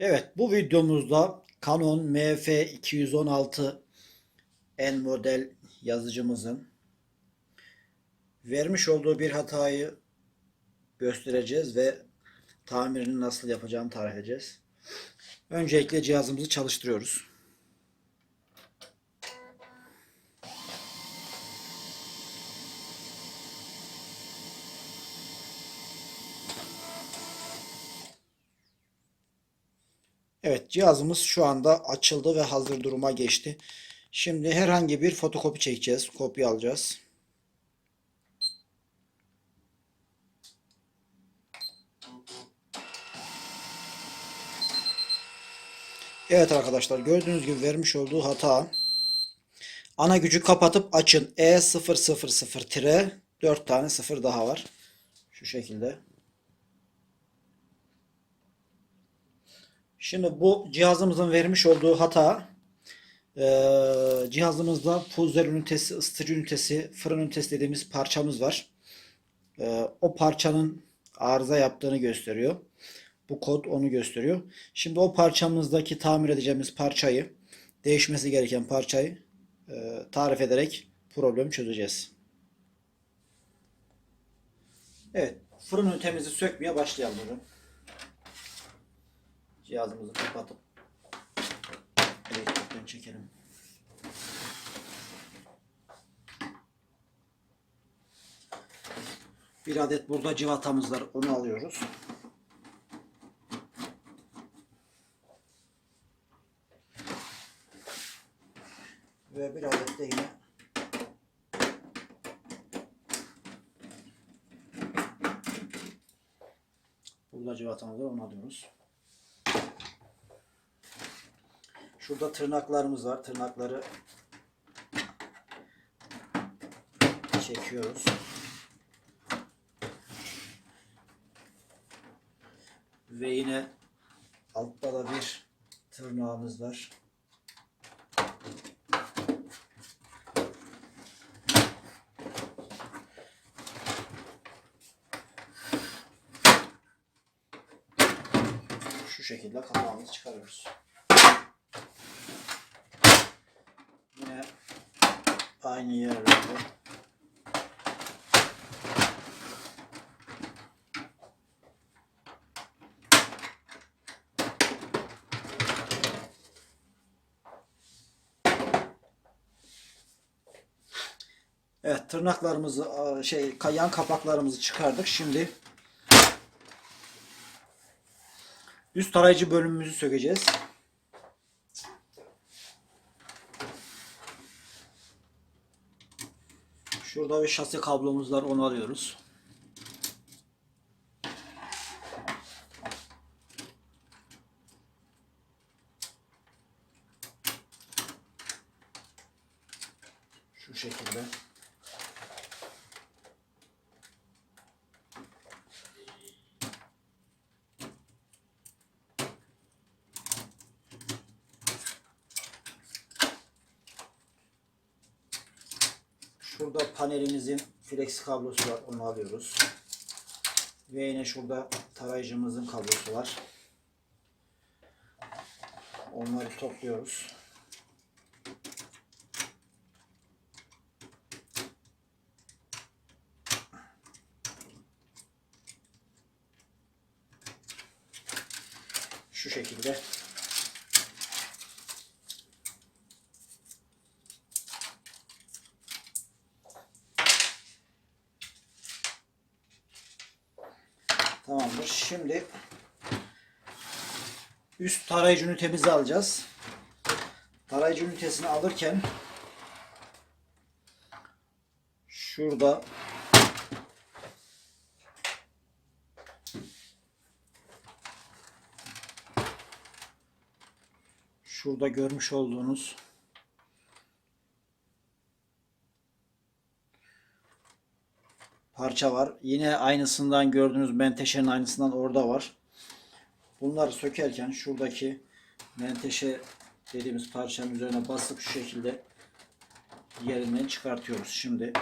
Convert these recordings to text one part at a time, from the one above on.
Evet bu videomuzda Canon MF216 N model yazıcımızın vermiş olduğu bir hatayı göstereceğiz ve tamirini nasıl yapacağını tarif edeceğiz. Öncelikle cihazımızı çalıştırıyoruz. Evet cihazımız şu anda açıldı ve hazır duruma geçti. Şimdi herhangi bir fotokopi çekeceğiz. Kopya alacağız. Evet arkadaşlar gördüğünüz gibi vermiş olduğu hata. Ana gücü kapatıp açın. E000 tire 4 tane sıfır daha var. Şu şekilde. Şimdi bu cihazımızın vermiş olduğu hata eee, cihazımızda pulser ünitesi, ısıtıcı ünitesi, fırın ünitesi dediğimiz parçamız var. Eee, o parçanın arıza yaptığını gösteriyor. Bu kod onu gösteriyor. Şimdi o parçamızdaki tamir edeceğimiz parçayı, değişmesi gereken parçayı eee, tarif ederek problemi çözeceğiz. Evet, fırın ünitemizi sökmeye başlayalım. Cihazımızı kapatıp elektrikten çekelim. Bir adet burada civatamız var. Onu alıyoruz. Ve bir adet de yine burada civatamız var. Onu alıyoruz. Şurada tırnaklarımız var. Tırnakları çekiyoruz. Ve yine altta da bir tırnağımız var. Şu şekilde kapağımızı çıkarıyoruz. Yine aynı yerlerde Evet tırnaklarımızı şey yan kapaklarımızı çıkardık. Şimdi üst tarayıcı bölümümüzü sökeceğiz. Şurada bir şasi kablomuz var onu alıyoruz. Şu şekilde. Şurada panelimizin flex kablosu var. Onu alıyoruz. Ve yine şurada tarayıcımızın kablosu var. Onları topluyoruz. Şu şekilde. Tamamdır. Şimdi üst tarayıcı ünitemizi alacağız. Tarayıcı ünitesini alırken şurada şurada görmüş olduğunuz parça var. Yine aynısından gördüğünüz menteşenin aynısından orada var. Bunları sökerken şuradaki menteşe dediğimiz parçanın üzerine basıp şu şekilde yerinden çıkartıyoruz. Şimdi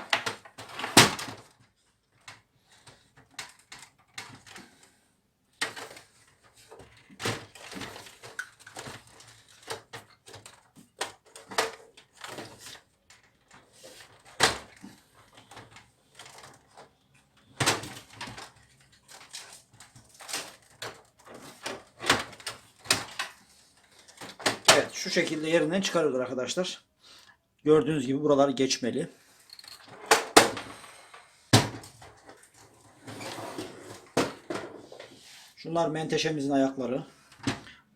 Evet şu şekilde yerinden çıkarıyoruz arkadaşlar. Gördüğünüz gibi buralar geçmeli. Şunlar menteşemizin ayakları.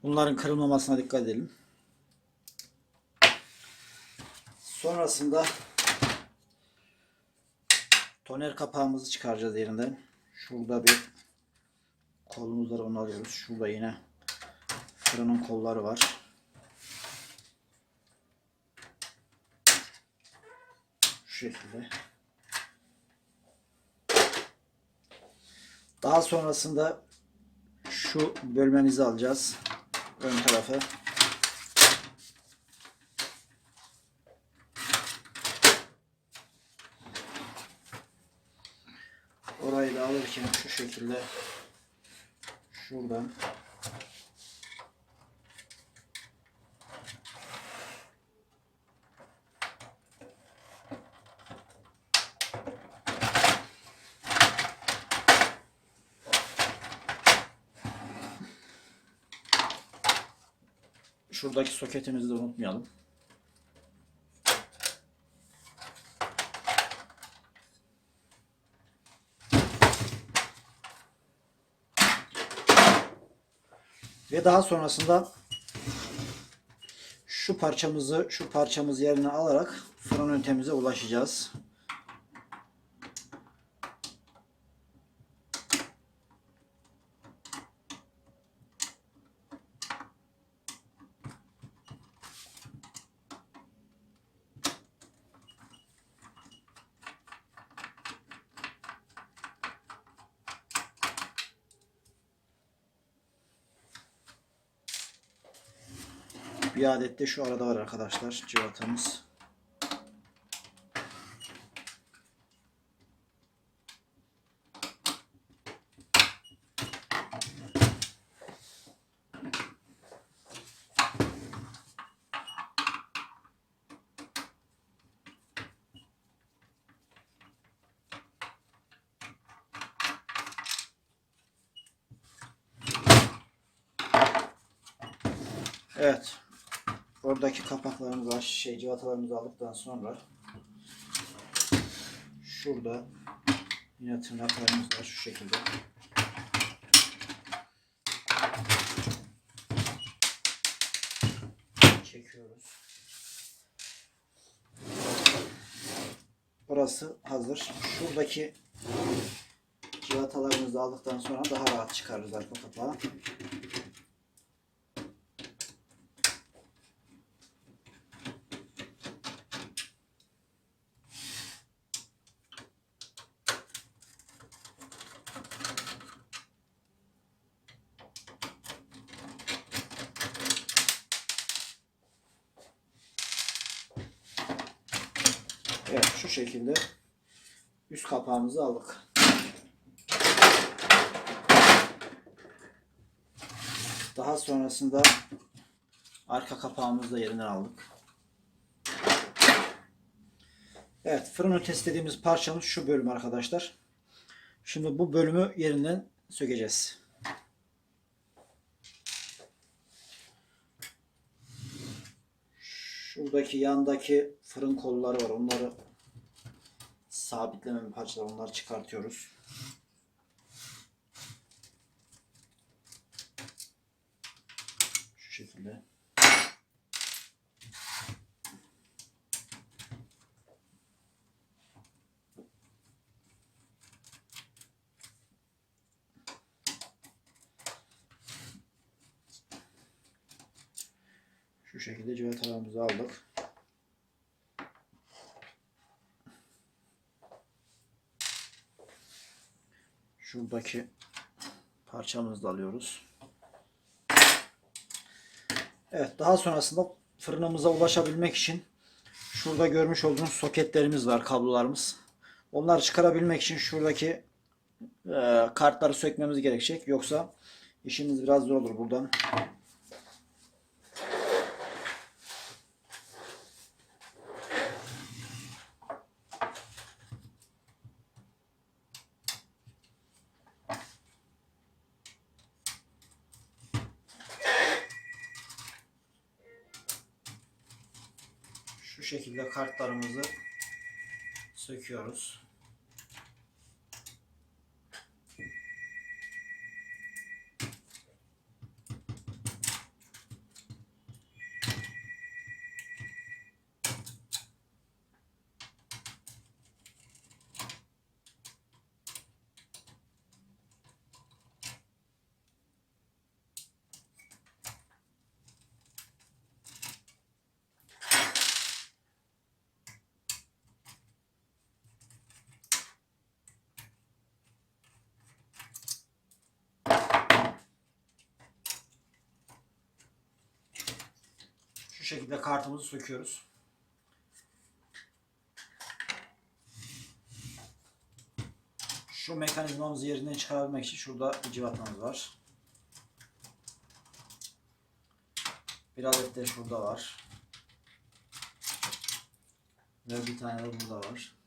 Bunların kırılmamasına dikkat edelim. Sonrasında toner kapağımızı çıkaracağız yerinden. Şurada bir kolumuz onu alıyoruz. Şurada yine fırının kolları var. Şekilde. Daha sonrasında şu bölmemizi alacağız. Ön tarafı. Orayı da alırken şu şekilde şuradan Şuradaki soketimizi de unutmayalım. Ve daha sonrasında şu parçamızı şu parçamız yerine alarak fırın ünitemize ulaşacağız. Bir adet de şu arada var arkadaşlar cıvatamız. Evet. Oradaki kapaklarımızı, şey civatalarımızı aldıktan sonra şurada yine tırnaklarımız var şu şekilde. Çekiyoruz. Burası hazır. Şuradaki civatalarımızı aldıktan sonra daha rahat çıkarırız arka kapağı. Evet şu şekilde üst kapağımızı aldık. Daha sonrasında arka kapağımızı da yerinden aldık. Evet fırın ötesi dediğimiz parçamız şu bölüm arkadaşlar. Şimdi bu bölümü yerinden sökeceğiz. Şuradaki yandaki fırın kolları var. Onları sabitleme parçalar. Onları çıkartıyoruz. Şu şekilde. Şu şekilde civatalarımızı aldık. Şuradaki parçamızı da alıyoruz. Evet daha sonrasında fırınımıza ulaşabilmek için Şurada görmüş olduğunuz soketlerimiz var, kablolarımız. Onları çıkarabilmek için şuradaki e, kartları sökmemiz gerekecek. Yoksa işimiz biraz zor olur buradan. Şu şekilde kartlarımızı söküyoruz. Şu şekilde kartımızı söküyoruz. Şu mekanizmamızı yerinden çıkarabilmek için şurada bir cıvatamız var. Bir adet de şurada var. Ve bir tane de burada var.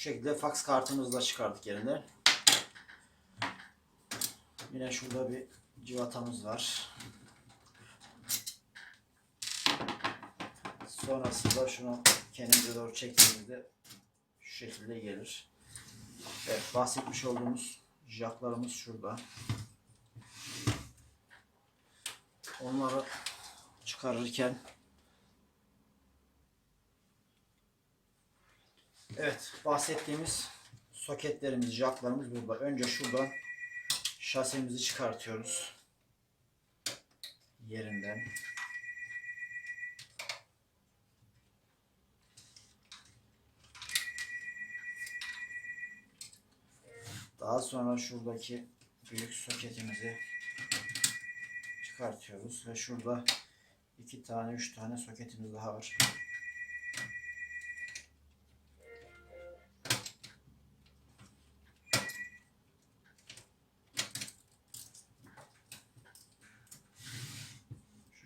Şekilde fax kartımızı da çıkardık yerinden. Yine şurada bir civatamız var. Sonrasında şunu kendimize doğru çektiğimizde şu şekilde gelir. Evet, bahsetmiş olduğumuz jaklarımız şurada. Onları çıkarırken Evet, bahsettiğimiz soketlerimiz, jaklarımız burada. Önce şuradan şasemizi çıkartıyoruz. Yerinden. Daha sonra şuradaki büyük soketimizi çıkartıyoruz ve şurada iki tane, üç tane soketimiz daha var.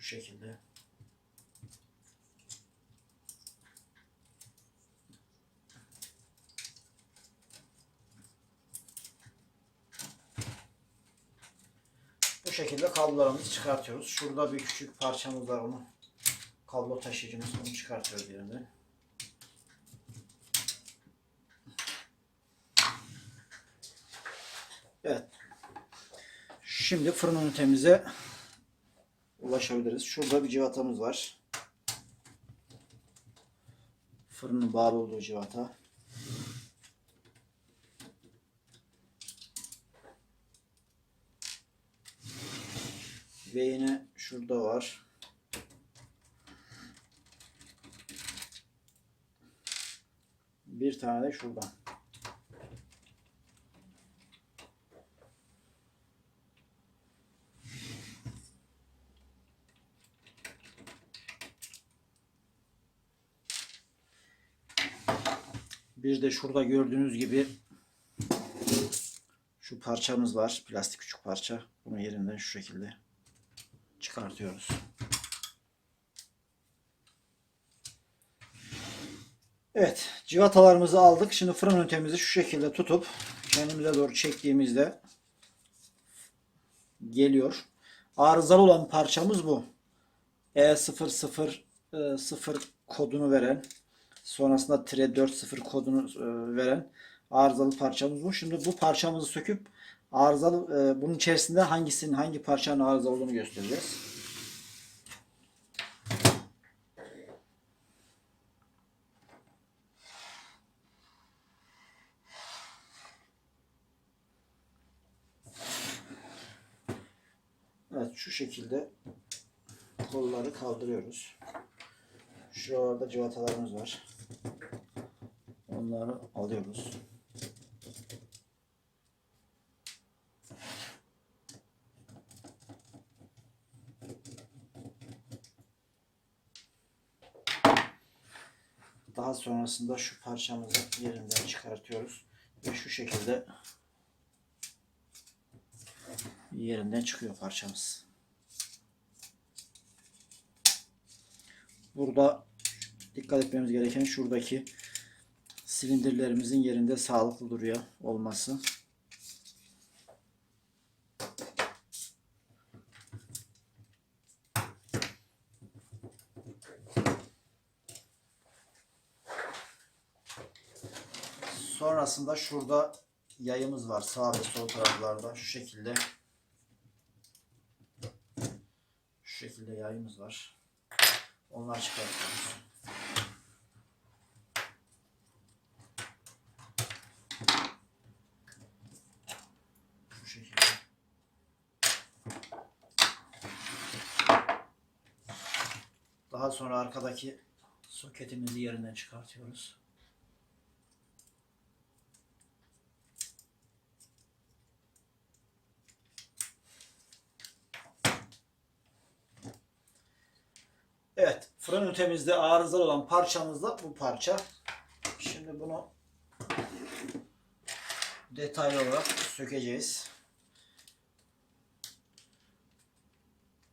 Şu şekilde. Bu şekilde kablolarımızı çıkartıyoruz. Şurada bir küçük parçamız var onu. Kablo taşıyıcımız onu çıkartıyoruz yerinden. Evet. Şimdi fırın ünitemize ulaşabiliriz. Şurada bir civatamız var. Fırının bağlı olduğu civata. Ve yine şurada var. Bir tane de şuradan. Bir de şurada gördüğünüz gibi şu parçamız var. Plastik küçük parça. Bunu yerinden şu şekilde çıkartıyoruz. Evet, civatalarımızı aldık. Şimdi fırın ünitemizi şu şekilde tutup kendimize doğru çektiğimizde geliyor. Arızalı olan parçamız bu. E00 0 kodunu veren sonrasında tire 40 kodunu e, veren arızalı parçamız bu. Şimdi bu parçamızı söküp arızalı e, bunun içerisinde hangisinin hangi parçanın arıza olduğunu göstereceğiz. Evet şu şekilde kolları kaldırıyoruz. Şuralarda civatalarımız var. Onları alıyoruz. Daha sonrasında şu parçamızı yerinden çıkartıyoruz ve şu şekilde yerinden çıkıyor parçamız. Burada dikkat etmemiz gereken şuradaki silindirlerimizin yerinde sağlıklı duruyor olması. Sonrasında şurada yayımız var sağ ve sol taraflarda şu şekilde şu şekilde yayımız var. Onlar çıkartıyoruz. Daha sonra arkadaki soketimizi yerinden çıkartıyoruz. Evet, fırın ünitemizde arızalı olan parçamız da bu parça. Şimdi bunu detaylı olarak sökeceğiz.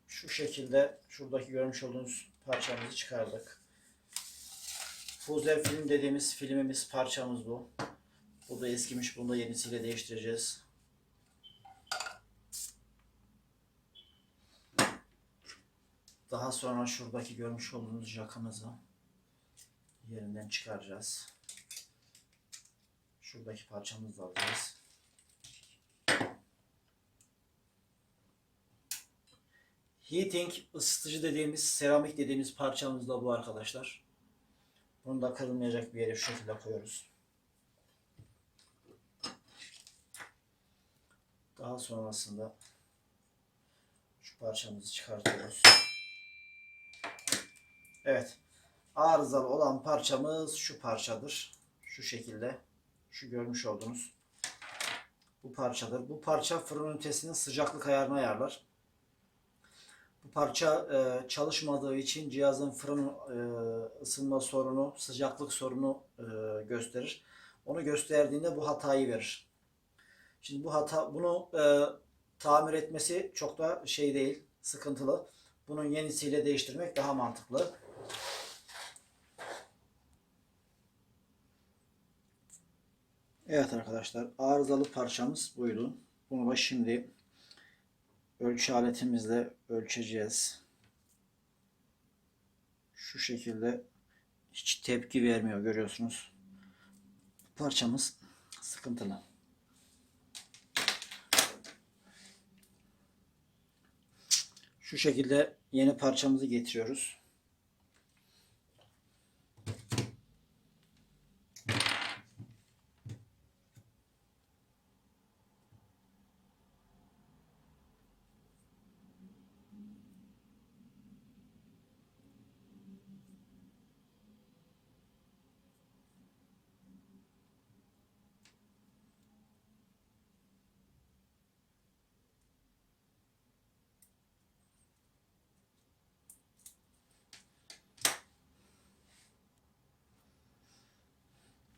Şu şekilde şuradaki görmüş olduğunuz parçamızı çıkardık. Fuzel film dediğimiz filmimiz parçamız bu. Bu da eskimiş. Bunu da yenisiyle değiştireceğiz. Daha sonra şuradaki görmüş olduğunuz jakamızı yerinden çıkaracağız. Şuradaki parçamızı da alacağız. Heating ısıtıcı dediğimiz, seramik dediğimiz parçamız da bu arkadaşlar. Bunu da kırılmayacak bir yere şu şekilde koyuyoruz. Daha sonrasında şu parçamızı çıkartıyoruz. Evet. Arızalı olan parçamız şu parçadır. Şu şekilde. Şu görmüş olduğunuz. Bu parçadır. Bu parça fırın ünitesinin sıcaklık ayarını ayarlar. Bu parça e, çalışmadığı için cihazın fırın e, ısınma sorunu, sıcaklık sorunu e, gösterir. Onu gösterdiğinde bu hatayı verir. Şimdi bu hata bunu e, tamir etmesi çok da şey değil, sıkıntılı. Bunun yenisiyle değiştirmek daha mantıklı. Evet arkadaşlar arızalı parçamız buydu. Bunu da şimdi ölçü aletimizle ölçeceğiz. Şu şekilde hiç tepki vermiyor görüyorsunuz. Parçamız sıkıntılı. Şu şekilde yeni parçamızı getiriyoruz.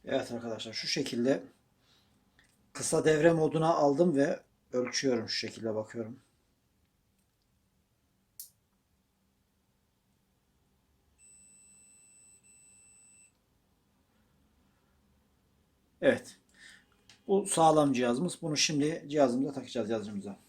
Evet arkadaşlar şu şekilde kısa devre moduna aldım ve ölçüyorum şu şekilde bakıyorum. Evet. Bu sağlam cihazımız. Bunu şimdi cihazımıza takacağız yazıcımıza.